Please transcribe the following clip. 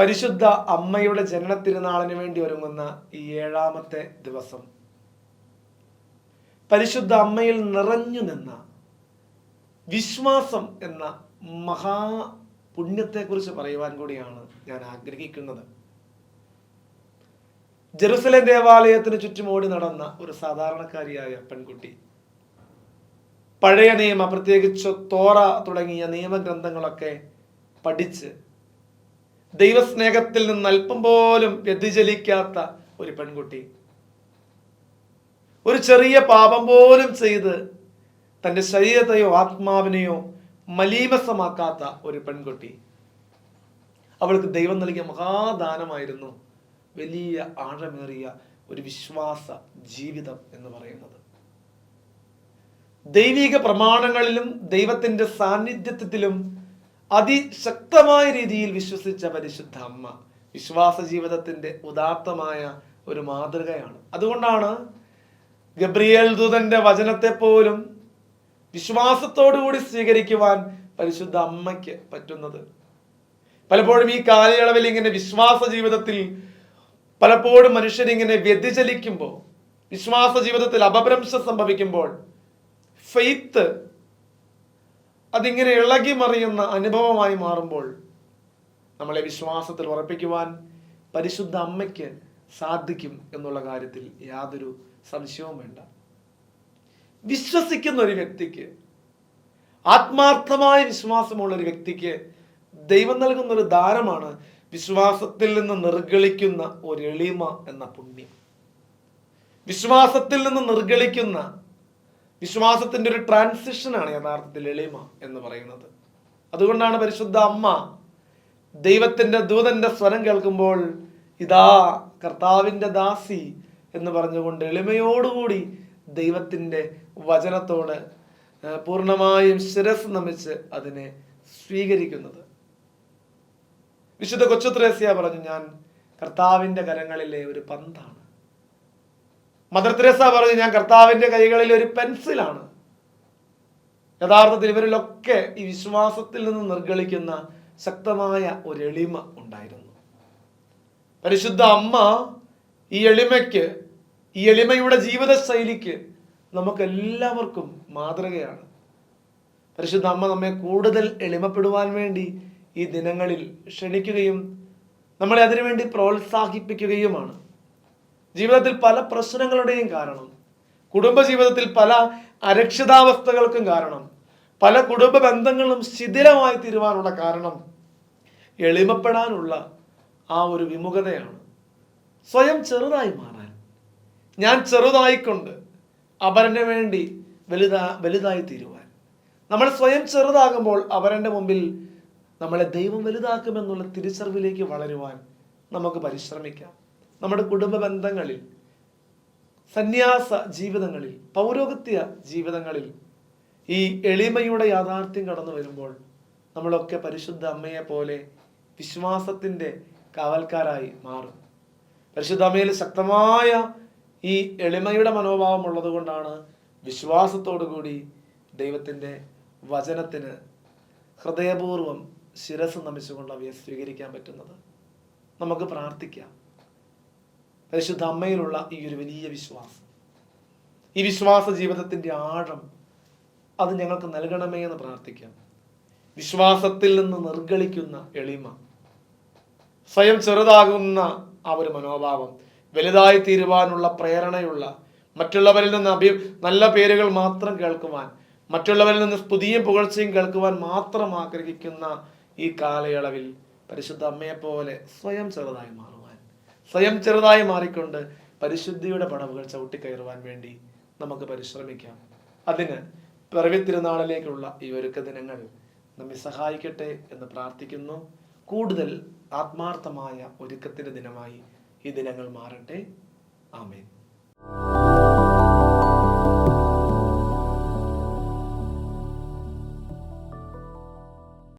പരിശുദ്ധ അമ്മയുടെ ജനന തിരുനാളിന് വേണ്ടി ഒരുങ്ങുന്ന ഈ ഏഴാമത്തെ ദിവസം. പരിശുദ്ധ അമ്മയിൽ നിറഞ്ഞു നിന്ന വിശ്വാസം എന്ന മഹാ പുണ്യത്തെക്കുറിച്ച് പറയുവാൻ കൂടിയാണ് ഞാൻ ആഗ്രഹിക്കുന്നത്. ജെറുസലേം ദേവാലയത്തിന് ചുറ്റും ഓടി നടന്ന ഒരു സാധാരണക്കാരിയായ പെൺകുട്ടി. പഴയ നിയമ പ്രത്യേകിച്ച് തോറ തുടങ്ങിയ നിയമഗ്രന്ഥങ്ങളൊക്കെ പഠിച്ച് ദൈവസ്നേഹത്തിൽ നിന്ന് അല്പം പോലും വ്യതിചലിക്കാത്ത ഒരു പെൺകുട്ടി. ഒരു ചെറിയ പാപം പോലും ചെയ്ത് തന്റെ ശരീരത്തെയോ ആത്മാവിനെയോ മലീമസമാക്കാത്ത ഒരു പെൺകുട്ടി. അവൾക്ക് ദൈവം നൽകിയ മഹാദാനമായിരുന്നു വലിയ ആഴമേറിയ ഒരു വിശ്വാസ ജീവിതം എന്ന് പറയുന്നത്. ദൈവിക പ്രമാണങ്ങളിലും ദൈവത്തിന്റെ സാന്നിധ്യത്തിലും അതിശക്തമായ രീതിയിൽ വിശ്വസിച്ച പരിശുദ്ധ അമ്മ വിശ്വാസ ജീവിതത്തിന്റെ ഉദാത്തമായ ഒരു മാതൃകയാണ്. അതുകൊണ്ടാണ് ഗബ്രിയേൽ ദൂതന്റെ വചനത്തെ പോലും വിശ്വാസത്തോടുകൂടി സ്വീകരിക്കുവാൻ പരിശുദ്ധ അമ്മയ്ക്ക് പറ്റുന്നത്. പലപ്പോഴും ഈ കാലയളവിൽ ഇങ്ങനെ വിശ്വാസ ജീവിതത്തിൽ പലപ്പോഴും മനുഷ്യരിങ്ങനെ വ്യതിചലിക്കുമ്പോൾ വിശ്വാസ ജീവിതത്തിൽ അപഭ്രംശം സംഭവിക്കുമ്പോൾ ഫെയ്ത്ത് അതിങ്ങനെ ഇളകി മറിയുന്ന അനുഭവമായി മാറുമ്പോൾ നമ്മളെ വിശ്വാസത്തിൽ ഉറപ്പിക്കുവാൻ പരിശുദ്ധ അമ്മയ്ക്ക് സാധിക്കും എന്നുള്ള കാര്യത്തിൽ യാതൊരു സംശയവും വേണ്ട. വിശ്വസിക്കുന്ന ഒരു വ്യക്തിക്ക് ആത്മാർത്ഥമായ വിശ്വാസമുള്ള ഒരു വ്യക്തിക്ക് ദൈവം നൽകുന്ന ഒരു ദാനമാണ് വിശ്വാസത്തിൽ നിന്ന് നിർഗളിക്കുന്ന ഒരു എളിമ എന്ന പുണ്യം. വിശ്വാസത്തിൽ നിന്ന് നിർഗളിക്കുന്ന വിശ്വാസത്തിന്റെ ഒരു ട്രാൻസിഷനാണ് യഥാർത്ഥത്തിൽ എളിമ എന്ന് പറയുന്നത്. അതുകൊണ്ടാണ് പരിശുദ്ധ അമ്മ ദൈവത്തിന്റെ ദൂതന്റെ സ്വരം കേൾക്കുമ്പോൾ ഇതാ കർത്താവിന്റെ ദാസി എന്ന് പറഞ്ഞുകൊണ്ട് എളിമയോടുകൂടി ദൈവത്തിന്റെ വചനത്തോട് പൂർണമായും ശിരസ് നമിച്ച് അതിനെ സ്വീകരിക്കുന്നത്. വിശുദ്ധ കൊച്ചുത്രേസ്യ പറഞ്ഞു ഞാൻ കർത്താവിന്റെ കരങ്ങളിലെ ഒരു പന്താണ്. മദർ തെരേസ പറഞ്ഞു ഞാൻ കർത്താവിന്റെ കൈകളിൽ ഒരു പെൻസിലാണ്. യഥാർത്ഥത്തിൽ ഇവരിലൊക്കെ ഈ വിശ്വാസത്തിൽ നിന്ന് നിർഗളിക്കുന്ന ശക്തമായ ഒരു എളിമ ഉണ്ടായിരുന്നു. പരിശുദ്ധ അമ്മ ഈ എളിമയ്ക്ക് ഈ എളിമയുടെ ജീവിതശൈലിക്ക് നമുക്ക് എല്ലാവർക്കും മാതൃകയാണ്. പരിശുദ്ധ അമ്മ നമ്മെ കൂടുതൽ എളിമപ്പെടുവാൻ വേണ്ടി ഈ ദിനങ്ങളിൽ ക്ഷണിക്കുകയും നമ്മളെ അതിനുവേണ്ടി പ്രോത്സാഹിപ്പിക്കുകയുമാണ്. ജീവിതത്തിൽ പല പ്രശ്നങ്ങളുടെയും കാരണം. കുടുംബജീവിതത്തിൽ പല അരക്ഷിതാവസ്ഥകൾക്കും കാരണം. പല കുടുംബ ബന്ധങ്ങളും ശിഥിലമായി തീരുവാനുള്ള കാരണം എളിമപ്പെടാനുള്ള ആ ഒരു വിമുഖതയാണ്. സ്വയം ചെറുതായി മാറാൻ. ഞാൻ ചെറുതായിക്കൊണ്ട് അപരന് വേണ്ടി വലുതാ വലുതായി തീരുവാൻ. നമ്മൾ സ്വയം ചെറുതാകുമ്പോൾ അവരന്റെ മുമ്പിൽ നമ്മളെ ദൈവം വലുതാക്കുമെന്നുള്ള തിരിച്ചറിവിലേക്ക് വളരുവാൻ നമുക്ക് പരിശ്രമിക്കാം. നമ്മുടെ കുടുംബ ബന്ധങ്ങളിൽ സന്യാസ ജീവിതങ്ങളിൽ പൗരോഗത്യ ജീവിതങ്ങളിൽ ഈ എളിമയുടെ യാഥാർത്ഥ്യം കടന്നു വരുമ്പോൾ നമ്മളൊക്കെ പരിശുദ്ധ അമ്മയെ പോലെ വിശ്വാസത്തിന്റെ കാവൽക്കാരായി മാറും. പരിശുദ്ധ അമ്മയിൽ ശക്തമായ ഈ എളിമയുടെ മനോഭാവം ഉള്ളത് കൊണ്ടാണ് വിശ്വാസത്തോടു കൂടി ദൈവത്തിന്റെ വചനത്തിന് ഹൃദയപൂർവം ശിരസ് നമിച്ചുകൊണ്ട് അവയെ സ്വീകരിക്കാൻ പറ്റുന്നത്. നമുക്ക് പ്രാർത്ഥിക്കാം. പരിശുദ്ധ അമ്മയിലുള്ള ഈ ഒരു വലിയ വിശ്വാസം. ഈ വിശ്വാസ ജീവിതത്തിന്റെ ആഴം അത് ഞങ്ങൾക്ക് നൽകണമേ എന്ന് പ്രാർത്ഥിക്കാം. വിശ്വാസത്തിൽ നിന്ന് നിർഗളിക്കുന്ന എളിമ സ്വയം ചെറുതാകുന്ന ആ ഒരു മനോഭാവം വലുതായി തീരുവാനുള്ള പ്രേരണയുള്ള മറ്റുള്ളവരിൽ നിന്ന് അഭി നല്ല പേരുകൾ മാത്രം കേൾക്കുവാൻ മറ്റുള്ളവരിൽ നിന്ന് സ്തുതിയും പുകഴ്ചയും കേൾക്കുവാൻ മാത്രം ആഗ്രഹിക്കുന്ന ഈ കാലയളവിൽ പരിശുദ്ധ അമ്മയെപ്പോലെ സ്വയം ചെറുതായി മാറുവാൻ. സ്വയം ചെറുതായി മാറിക്കൊണ്ട് പരിശുദ്ധിയുടെ പടവുകൾ ചവിട്ടിക്കയറുവാൻ വേണ്ടി നമുക്ക് പരിശ്രമിക്കാം. അതിന് പിറവി തിരുനാളിലേക്കുള്ള ഈ ഒരുക്ക ദിനങ്ങൾ നമ്മെ സഹായിക്കട്ടെ എന്ന് പ്രാർത്ഥിക്കുന്നു. കൂടുതൽ ആത്മാർത്ഥമായ ഒരുക്കത്തിന്റെ ദിനമായി ഈ ദിനങ്ങൾ മാറട്ടെ. ആമേൻ.